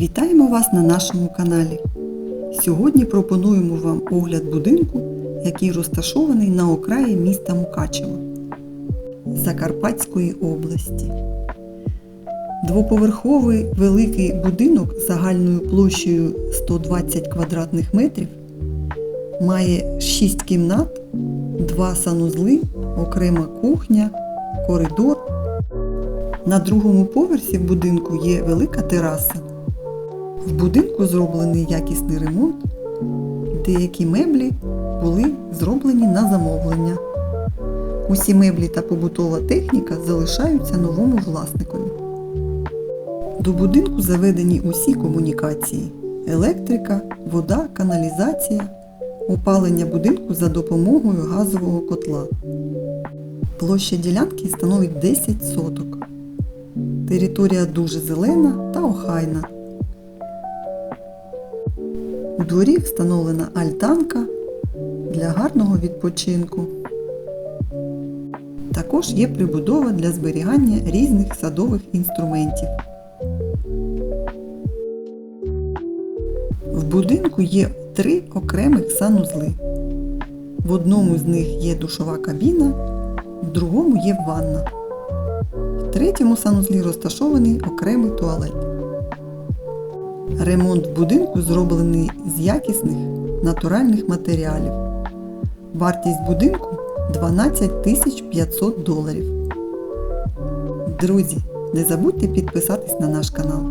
Вітаємо вас на нашому каналі. Сьогодні пропонуємо вам огляд будинку, який розташований на окраї міста Мукачево Закарпатської області. Двоповерховий великий будинок загальною площею 120 квадратних метрів має 6 кімнат, 2 санузли, окрема кухня, коридор. На другому поверсі в будинку є велика тераса. В будинку зроблений якісний ремонт. Деякі меблі були зроблені на замовлення. Усі меблі та побутова техніка залишаються новому власникові. До будинку заведені усі комунікації: електрика, вода, каналізація, опалення будинку за допомогою газового котла. Площа ділянки становить 10 соток. Територія дуже зелена та охайна. У дворі встановлена альтанка для гарного відпочинку. Також є прибудова для зберігання різних садових інструментів. В будинку є три окремих санузли. В одному з них є душова кабіна, в другому є ванна. Третьому санузлі розташований окремий туалет. Ремонт будинку зроблений з якісних натуральних матеріалів. Вартість будинку 12 500 доларів. Друзі, не забудьте підписатись на наш канал.